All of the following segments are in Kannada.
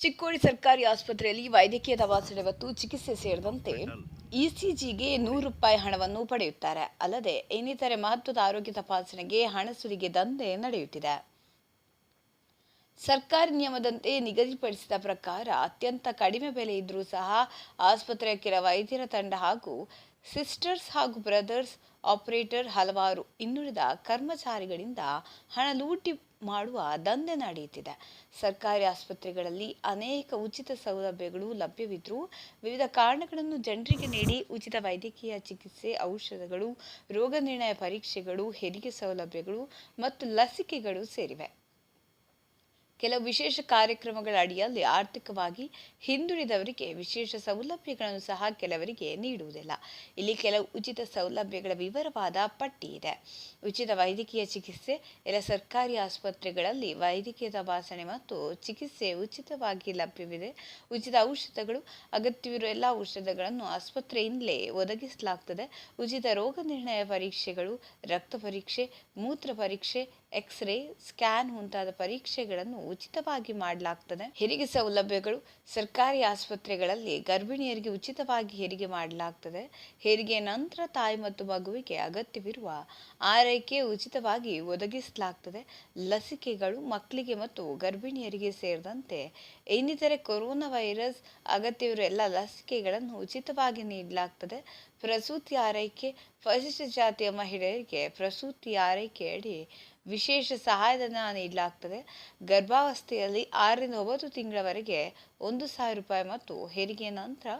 ಚಿಕ್ಕೋಡಿ ಸರ್ಕಾರಿ ಆಸ್ಪತ್ರೆಯಲ್ಲಿ ವೈದ್ಯಕೀಯ ತಪಾಸಣೆ ಮತ್ತು ಚಿಕಿತ್ಸೆ ಸೇರಿದಂತೆ ಇಸಿಜಿಗೆ ನೂರು ರೂಪಾಯಿ ಹಣವನ್ನು ಪಡೆಯುತ್ತಾರೆ. ಅಲ್ಲದೆ ಇನ್ನಿತರೆ ಮಹತ್ವದ ಆರೋಗ್ಯ ತಪಾಸಣೆಗೆ ಹಣ ಸುಲಿಗೆ ದಂಧೆ ನಡೆಯುತ್ತಿದೆ. ಸರ್ಕಾರಿ ನಿಯಮದಂತೆ ನಿಗದಿಪಡಿಸಿದ ಪ್ರಕಾರ ಅತ್ಯಂತ ಕಡಿಮೆ ಬೆಲೆ ಇದ್ದರೂ ಸಹ ಆಸ್ಪತ್ರೆಯ ಕೆಲ ವೈದ್ಯರ ತಂಡ ಹಾಗೂ ಸಿಸ್ಟರ್ಸ್ ಹಾಗೂ ಬ್ರದರ್ಸ್ ಆಪರೇಟರ್ ಹಲವಾರು ಇನ್ನುಳಿದ ಕರ್ಮಚಾರಿಗಳಿಂದ ಹಣ ಲೂಟಿ ಮಾಡುವ ದಂಧೆ ನಡೆಯುತ್ತಿದೆ. ಸರ್ಕಾರಿ ಆಸ್ಪತ್ರೆಗಳಲ್ಲಿ ಅನೇಕ ಉಚಿತ ಸೌಲಭ್ಯಗಳು ಲಭ್ಯವಿದ್ದರೂ ವಿವಿಧ ಕಾರಣಗಳನ್ನು ಜನರಿಗೆ ನೀಡಿ ಉಚಿತ ವೈದ್ಯಕೀಯ ಚಿಕಿತ್ಸೆ, ಔಷಧಗಳು ರೋಗ ನಿರ್ಣಯ ಪರೀಕ್ಷೆಗಳು, ಹೆರಿಗೆ ಸೌಲಭ್ಯಗಳು ಮತ್ತು ಲಸಿಕೆಗಳು ಸೇರಿವೆ. ಕೆಲವು ವಿಶೇಷ ಕಾರ್ಯಕ್ರಮಗಳ ಅಡಿಯಲ್ಲಿ ಆರ್ಥಿಕವಾಗಿ ಹಿಂದುಳಿದವರಿಗೆ ವಿಶೇಷ ಸೌಲಭ್ಯಗಳನ್ನು ಸಹ ಕೆಲವರಿಗೆ ನೀಡುವುದಿಲ್ಲ. ಇಲ್ಲಿ ಕೆಲವು ಉಚಿತ ಸೌಲಭ್ಯಗಳ ವಿವರವಾದ ಪಟ್ಟಿ ಇದೆ. ಉಚಿತ ವೈದ್ಯಕೀಯ ಚಿಕಿತ್ಸೆ, ಎಲ್ಲ ಸರ್ಕಾರಿ ಆಸ್ಪತ್ರೆಗಳಲ್ಲಿ ವೈದ್ಯಕೀಯ ತಪಾಸಣೆ ಮತ್ತು ಚಿಕಿತ್ಸೆ ಉಚಿತವಾಗಿ ಲಭ್ಯವಿದೆ. ಉಚಿತ ಔಷಧಗಳು, ಅಗತ್ಯವಿರುವ ಎಲ್ಲ ಔಷಧಗಳನ್ನು ಆಸ್ಪತ್ರೆಯಿಂದಲೇ ಒದಗಿಸಲಾಗ್ತದೆ. ಉಚಿತ ರೋಗ ನಿರ್ಣಯ ಪರೀಕ್ಷೆಗಳು, ರಕ್ತ ಪರೀಕ್ಷೆ, ಮೂತ್ರ ಪರೀಕ್ಷೆ ಎಕ್ಸ್ರೇ ಸ್ಕ್ಯಾನ್ ಮುಂತಾದ ಪರೀಕ್ಷೆಗಳನ್ನು ಉಚಿತವಾಗಿ ಮಾಡಲಾಗ್ತದೆ. ಹೆರಿಗೆ ಸೌಲಭ್ಯಗಳು ಸರ್ಕಾರಿ ಆಸ್ಪತ್ರೆಗಳಲ್ಲಿ ಗರ್ಭಿಣಿಯರಿಗೆ ಉಚಿತವಾಗಿ ಹೆರಿಗೆ ಮಾಡಲಾಗ್ತದೆ. ಹೆರಿಗೆ ನಂತರ ತಾಯಿ ಮತ್ತು ಮಗುವಿಗೆ ಅಗತ್ಯವಿರುವ ಆರೈಕೆ ಉಚಿತವಾಗಿ ಒದಗಿಸಲಾಗ್ತದೆ. ಲಸಿಕೆಗಳು ಮಕ್ಕಳಿಗೆ ಮತ್ತು ಗರ್ಭಿಣಿಯರಿಗೆ ಸೇರಿದಂತೆ ಇನ್ನಿತರೆ ಕೊರೋನಾ ವೈರಸ್ ಅಗತ್ಯವಿರುವ ಎಲ್ಲ ಲಸಿಕೆಗಳನ್ನು ಉಚಿತವಾಗಿ ನೀಡಲಾಗ್ತದೆ. ಪ್ರಸೂತಿ ಆರೈಕೆ, ಪರಿಶಿಷ್ಟ ಜಾತಿಯ ಮಹಿಳೆಯರಿಗೆ ಪ್ರಸೂತಿ ಆರೈಕೆಯಡಿ ವಿಶೇಷ ಸಹಾಯಧನ ನೀಡಲಾಗ್ತದೆ. ಗರ್ಭಾವಸ್ಥೆಯಲ್ಲಿ ಆರರಿಂದ ಒಂಬತ್ತು ತಿಂಗಳವರೆಗೆ ಒಂದು ಸಾವಿರ ರೂಪಾಯಿ ಮತ್ತು ಹೆರಿಗೆಯ ನಂತರ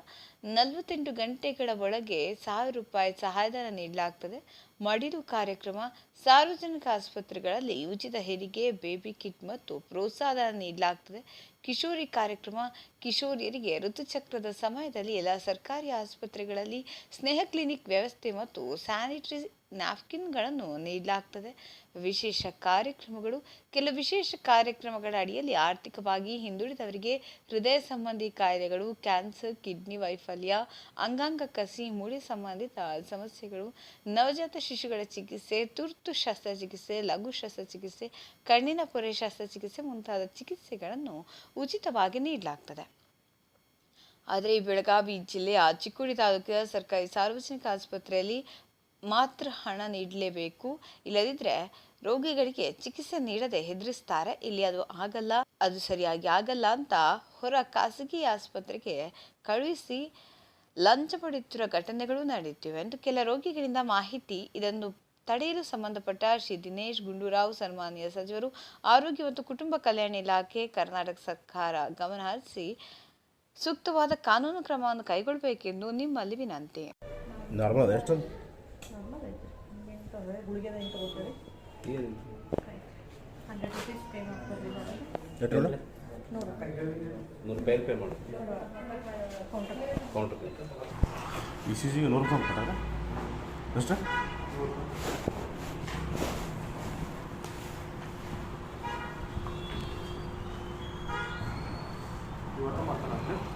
ನಲವತ್ತೆಂಟು ಗಂಟೆಗಳ ಒಳಗೆ ಸಾವಿರ ರೂಪಾಯಿ ಸಹಾಯಧನ ನೀಡಲಾಗ್ತದೆ. ಮಡಿಲು ಕಾರ್ಯಕ್ರಮ, ಸಾರ್ವಜನಿಕ ಆಸ್ಪತ್ರೆಗಳಲ್ಲಿ ಉಚಿತ ಹೆರಿಗೆ, ಬೇಬಿ ಕಿಟ್ ಮತ್ತು ಪ್ರೋತ್ಸಾಹಧನ ನೀಡಲಾಗ್ತದೆ. ಕಿಶೋರಿ ಕಾರ್ಯಕ್ರಮ, ಕಿಶೋರಿಯರಿಗೆ ಋತುಚಕ್ರದ ಸಮಯದಲ್ಲಿ ಎಲ್ಲ ಸರ್ಕಾರಿ ಆಸ್ಪತ್ರೆಗಳಲ್ಲಿ ಸ್ನೇಹ ಕ್ಲಿನಿಕ್ ವ್ಯವಸ್ಥೆ ಮತ್ತು ಸ್ಯಾನಿಟರಿ ನ್ಯಾಪ್ಕಿನ್ಗಳನ್ನು ನೀಡಲಾಗ್ತದೆ. ವಿಶೇಷ ಕಾರ್ಯಕ್ರಮಗಳು, ಕೆಲ ವಿಶೇಷ ಕಾರ್ಯಕ್ರಮಗಳ ಅಡಿಯಲ್ಲಿ ಆರ್ಥಿಕವಾಗಿ ಹಿಂದುಳಿದವರಿಗೆ ಹೃದಯ ಸಂಬಂಧಿ ಕಾಯಿಲೆಗಳು, ಕ್ಯಾನ್ಸರ್, ಕಿಡ್ನಿ ವೈಫಲ್ಯ, ಅಂಗಾಂಗ ಕಸಿ, ಮೂಳೆ ಸಂಬಂಧಿತ ಸಮಸ್ಯೆಗಳು, ನವಜಾತ ಶಿಶುಗಳ ಚಿಕಿತ್ಸೆ, ತುರ್ತು ಶಸ್ತ್ರಚಿಕಿತ್ಸೆ, ಲಘು ಶಸ್ತ್ರಚಿಕಿತ್ಸೆ, ಕಣ್ಣಿನ ಪೊರೆ ಶಸ್ತ್ರಚಿಕಿತ್ಸೆ ಮುಂತಾದ ಚಿಕಿತ್ಸೆಗಳನ್ನು ಉಚಿತವಾಗಿ ನೀಡಲಾಗ್ತದೆ. ಆದರೆ ಈ ಬೆಳಗಾವಿ ಜಿಲ್ಲೆಯ ಚಿಕ್ಕೋಡಿ ತಾಲೂಕಿನ ಸರ್ಕಾರಿ ಸಾರ್ವಜನಿಕ ಆಸ್ಪತ್ರೆಯಲ್ಲಿ ಮಾತ್ರ ಹಣ ನೀಡಲೇಬೇಕು. ಇಲ್ಲದಿದ್ದರೆ ರೋಗಿಗಳಿಗೆ ಚಿಕಿತ್ಸೆ ನೀಡದೆ ಹೆದರಿಸ್ತಾರೆ. ಇಲ್ಲಿ ಅದು ಆಗಲ್ಲ, ಅದು ಸರಿಯಾಗಿ ಆಗಲ್ಲ ಅಂತ ಹೊರ ಖಾಸಗಿ ಆಸ್ಪತ್ರೆಗೆ ಕಳುಹಿಸಿ ಲಂಚ ಪಡೆಯುತ್ತಿರುವ ಘಟನೆಗಳು ನಡೆಯುತ್ತಿವೆ ಎಂದು ಕೆಲ ರೋಗಿಗಳಿಂದ ಮಾಹಿತಿ. ಇದನ್ನು ತಡೆಯಲು ಸಂಬಂಧಪಟ್ಟ ಶ್ರೀ ದಿನೇಶ್ ಗುಂಡೂರಾವ್ ಸನ್ಮಾನ್ಯ ಸಚಿವರು, ಆರೋಗ್ಯ ಮತ್ತು ಕುಟುಂಬ ಕಲ್ಯಾಣ ಇಲಾಖೆ, ಕರ್ನಾಟಕ ಸರ್ಕಾರ ಗಮನ ಹರಿಸಿ ಸೂಕ್ತವಾದ ಕಾನೂನು ಕ್ರಮವನ್ನು ಕೈಗೊಳ್ಳಬೇಕೆಂದು ನಿಮ್ಮಲ್ಲಿ ವಿನಂತಿ. ನಿಮ್ಗೆ ಗುಳಿಗೆದ ಏನು ತಗೋತೀರಿ? ಹಂಡ್ರೆಡ್ ರುಪೀಸ್ ಪೇ ನೋಡು ನೂರು ರೂಪಾಯಿ ನೂರು ರೂಪಾಯಿ ಪೇ ಮಾಡು ಕೌಂಟರ್ ಸಿ ನೂರು ರೂಪಾಯಿ ಕೊಟ್ಟಾಗ? ಎಷ್ಟು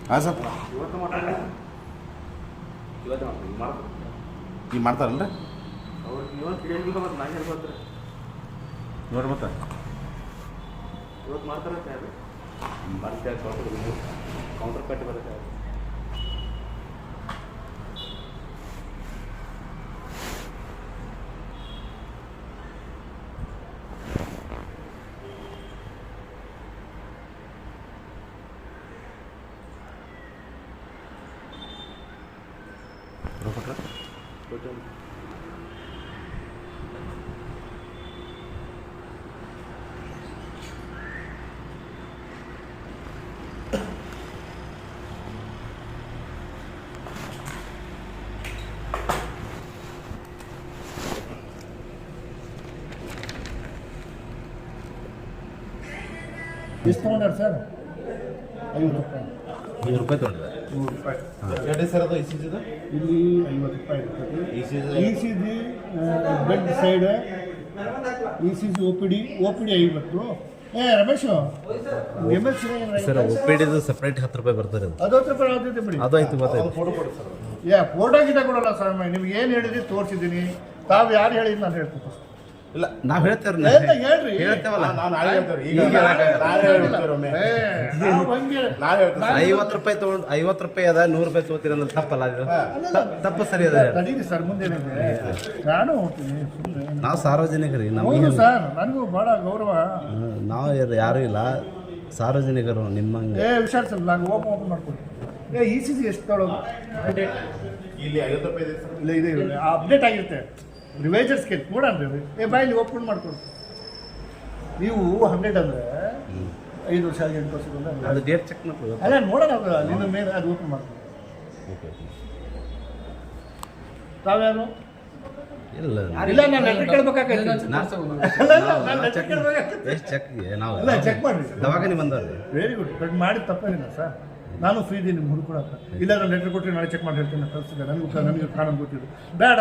ಹಾಂ ಸರ್. ಇವತ್ತು ಮಾಡ್ತೀನಿ ಈಗ ಮಾಡ್ತಾರಲ್ರಿ ಅವ್ರಿಗೆ ಇವತ್ತು ತಿಳಿಯಂಗಿಲ್ಲ ಮತ್ತು ನಾನು ಹೇಳ್ಕೊಳ್ತಾರೆ ನೋಡ್ರಿ ಮತ್ತೆ ಇವತ್ತು ಮಾಡ್ತಾರೆ ಯಾರು ಬರುತ್ತೆ ಕೌಂಟರ್ ಕೌಂಟರ್ ಕಟ್ಟಿ ಬರುತ್ತೆ ರೊಕ್ಕ ಕೊಟ್ರ ಕೊಟ್ಟು ಎಷ್ಟು ತೊಗೊಂಡಾರ ಸರ್? ಐವತ್ತು ರೂಪಾಯಿ. ಐದು ರೂಪಾಯಿ ನೂರು ರೂಪಾಯಿ. ಎರಡೇ ಸರ್ ಅದು ಇ ಸಿ ಜಿದು ಇಲ್ಲಿ ಐವತ್ತು ರೂಪಾಯಿ ಇರ್ತದೆ. E C E C G bed side E C G O P D O P D ಐವತ್ತು. ಏ ರಮೇಶ್ ಸರ್ ಸಪ್ರೇಟ್ ಹತ್ತು ರೂಪಾಯಿ ಬರ್ತಾರೆ ಅದು ಅದು ಹತ್ತು ರೂಪಾಯಿ ಬಿಡಿ. ಅದು ಆಯ್ತು ಗೊತ್ತಾಯ್ತು ಫೋಟೋ ಕೊಡಿ ಸರ್. ಯಾ ಫೋಟೋ ಗಿಟ ಕೊಡಲ್ಲ ಸರ್ ನಿಮ್ಗೆ ಏನು ಹೇಳಿದ್ರಿ ತೋರಿಸಿದ್ದೀನಿ. ತಾವು ಯಾರು ಹೇಳಿದ್ದು ನಾನು ಹೇಳ್ತೀನಿ. ಇಲ್ಲ ನಾವು ಹೇಳ್ತೇವ್ರಿ ಹೇಳ್ತಾ ಹೇಳ್ರಿ. ಹೇಳ್ತೇವಲ್ಲ? ನಾನು ನಾಳೆ ಈಗ. ನಾಳೆ ಹೇಳ್ತೇವೆ ಐವತ್ತು ರೂಪಾಯಿ ತೊಗೊಂಡು ಐವತ್ತು ರೂಪಾಯಿ ಅದ ನೂರು ರೂಪಾಯಿ ತಗೋತೀರಿ ಅಂದ್ರೆ ತಪ್ಪಲ್ಲ ಅದು. ತಪ್ಪು- ಸರಿ ಅದ. ತಡೀರಿ ಸರ್ ನಾನು ಹೋಗ್ತೀನಿ ನಾವು ಸಾರ್ವಜನಿಕರಿ ನಮಗೆ ಸರ್ ನನಗೂ ಬಹಳ ಗೌರವ. ನಾವು ಯಾರು- ಯಾರೂ ಇಲ್ಲ. ಸಾರ್ವಜನಿಕರು ನಿಮ್ಮ ಏ ವಿಚಾರಿಸಲ್ಲ ನಾನು ಓಪನ್ ಓಪನ್ ಏ ಈ ಸಿ ಸಿ ಎಷ್ಟು ತಗೊಳ್ಳೋದು ಇಲ್ಲಿ ಐವತ್ತು ರೂಪಾಯಿ ಇದೆ ಸರ್. ಇಲ್ಲ ಇದೆ ಇದೆ. ಅಪ್ಡೇಟ್ ಆಗಿರುತ್ತೆ. ರಿವೈಸರ್ಸ್ಗೆ ಕೂಡ ರೀ. ಏ ಬಾಯಲ್ಲಿ ಓಪನ್ ಮಾಡ್ಕೊಡು. ನೀವು ಹಂಡ್ರೆಡ್ ಅಂದರೆ ಐದು ವರ್ಷ ಎಂಟು ವರ್ಷ ಅದು ಡೇಟ್ ಚೆಕ್ ಮಾಡ್ಕೊಳ್ಳಿ ಅಲ್ಲ ನೋಡೋಣ ನಿಮ್ಮ ಮೇಲೆ ಅದು ಓಪನ್ ಮಾಡ್ತೀನಿ ತಾವ್ಯಾರು? ಇಲ್ಲ ಇಲ್ಲ. ನಾನು ಲೆಟ್ರ್ ಕೇಳ್ಬೇಕಾಗೈತೆ ನಾ- ಅಲ್ಲ ನಾವು ಚೆಕ್ ಮಾಡಿ ದವಾಖಾನೆ ಬಂದವ್ರಿ. ವೆರಿ ಗುಡ್ ಕಟ್ ಮಾಡಿ ತಪ್ಪೇನಿಲ್ಲ ಸರ್ ನಾನು ಫ್ರೀ ಇದ್ದೀನಿ ನಿಮ್ಮ ಹುಡುಕೊಡಕ್ಕ ಇಲ್ಲ ನಾನು ಲೆಟರ್ ಕೊಟ್ಟರೆ ನಾಳೆ ಚೆಕ್ ಮಾಡಿ ಹೇಳ್ತೀನಿ ಕಳಿಸಿದೆ ನನಗೂ ನನಗೆ ಕಾರಣ ಗೊತ್ತಿದೆ ಬೇಡ.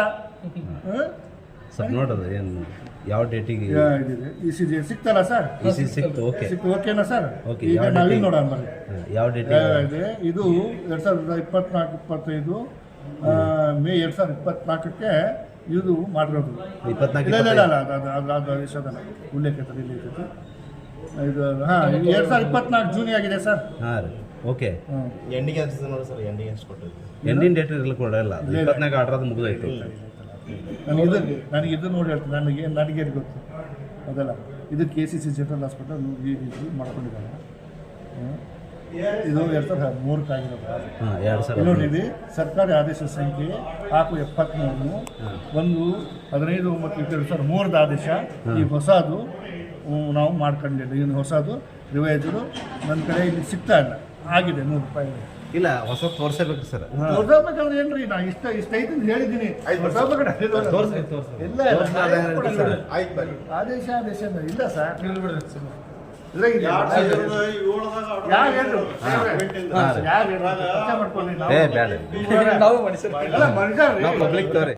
ಸರ್ ನೋಡೋದು ಏನು ಯಾವ ಡೇಟಿಗೆ ಇದಿದೆ. ಇ ಸಿ ಜಿ ಸಿಗ್ತಲ್ಲ ಸರ್? ಇ ಸಿ ಸಿಕ್ತು ಓಕೆ. ಸಿಕ್ತು ಓಕೆನಾ ಸರ್? ಓಕೆ ಈಗ ನಾವಿಲ್ಲಿ ನೋಡೋಣ ಬರ್ರಿ ಯಾವ ಡೇಟಿಗೆ ಇದೆ. ಇದು ಎರಡು ಸಾವಿರದ ಇಪ್ಪತ್ನಾಲ್ಕು ಇಪ್ಪತ್ತೈದು ಮೇ ಎರಡು ಸಾವಿರದ ಇಪ್ಪತ್ನಾಲ್ಕಕ್ಕೆ ಇದು ಮಾಡಿರೋದು. ಇಪ್ಪತ್ನಾಲ್ಕು ಇಲ್ಲ ಇಲ್ಲ ಇಲ್ಲ ಅಲ್ಲ, ಅದು ದೇಶದಲ್ಲ ಉಲ್ಲೇಖ ಇಲ್ಲಿ. ಇದು ಹಾಂ ಎರಡು ಸಾವಿರದ ಇಪ್ಪತ್ನಾಲ್ಕು ಜೂನಿ ಆಗಿದೆ ಸರ್. ಹಾಂ ರೀ. ಓಕೆ ಹ್ಞೂ ಎಂಡಿಗೆ ಹಚ್ಚಿದ್ರು ನೋಡಿ ಸರ್ ಎಂಡಿಗೆ ಅನ್ಸ್ ಕೊಟ್ಟಿದ್ದು ಎಂಡಿನ ಡೇಟ್ ಇರಲಿ ಕೊಡಲ್ಲ ಇಲ್ಲ ಇಪ್ಪತ್ನಾಲ್ಕು ಆರ್ಡರ್ ಅದು ಮುಗಿದಾಯ್ತು. ನನಗೆ ಇದು ನನಗೆ ಇದು ನೋಡಿ ಹೇಳ್ತೀನಿ. ನನಗೆ ನನಗೆ ಗೊತ್ತು. ಅದಲ್ಲ. ಇದು K C C general hospital ಮಾಡ್ಕೊಂಡಿದ್ದಾರೆ. ಇದು ಎರಡು ಸಾವಿರದ ಮೂರಕ್ಕಾಗಿರೋದು ಹಾಂ ನೋಡಿದ್ವಿ ಸರ್ಕಾರಿ ಆದೇಶ ಸಂಖ್ಯೆ ನಾಲ್ಕು ಎಪ್ಪತ್ಮೂರು ಒಂದು ಹದಿನೈದು ಒಂಬತ್ತು ಎರಡು ಸಾವಿರದ ಮೂರದ ಆದೇಶ. ಈ ಹೊಸದು ನಾವು ಮಾಡ್ಕೊಂಡಿಲ್ಲ. ಇನ್ನು ಹೊಸದು ರಿವೈಸ್ ನನ್ನ ಕಡೆ ಇಲ್ಲಿ ಸಿಗ್ತಾ ಇಲ್ಲ. ಆಗಿದೆ ನೂರು ರೂಪಾಯಿ ಇಲ್ಲ ಹೊಸ ತೋರಿಸಬೇಕು ಸರ್. ತೋರ್ಸಬೇಕಂದ್ರೆ ಏನ್ರಿ ನಾ ಇಷ್ಟ ಇಷ್ಟ ಐತೆ ಅಂತ ಹೇಳಿದ್ದೀನಿ ತೋರ್ಸಿ, ತೋರ್ಸಿ. ಇಲ್ಲ ಇಲ್ಲ? ಆಯ್ತು ಆದೇಶ ಆದೇಶ ಅಂದ್ರೆ ಇಲ್ಲ ಸರ್. ಇದ್ರಾಗಿದೆ. ಯಾರು ಹೇಳ್ರು? ಯಾರು ಹೇಳ್ರು? ಚರ್ಚೆ ಮಾಡ್ಕೊಳ್ಳಿ ನಾವು. ಏ ಬ್ಯಾಡ. ಅಲ್ಲ, ಮನುಷ್ಯ ಪಬ್ಲಿಕ್ ತೋರಿ.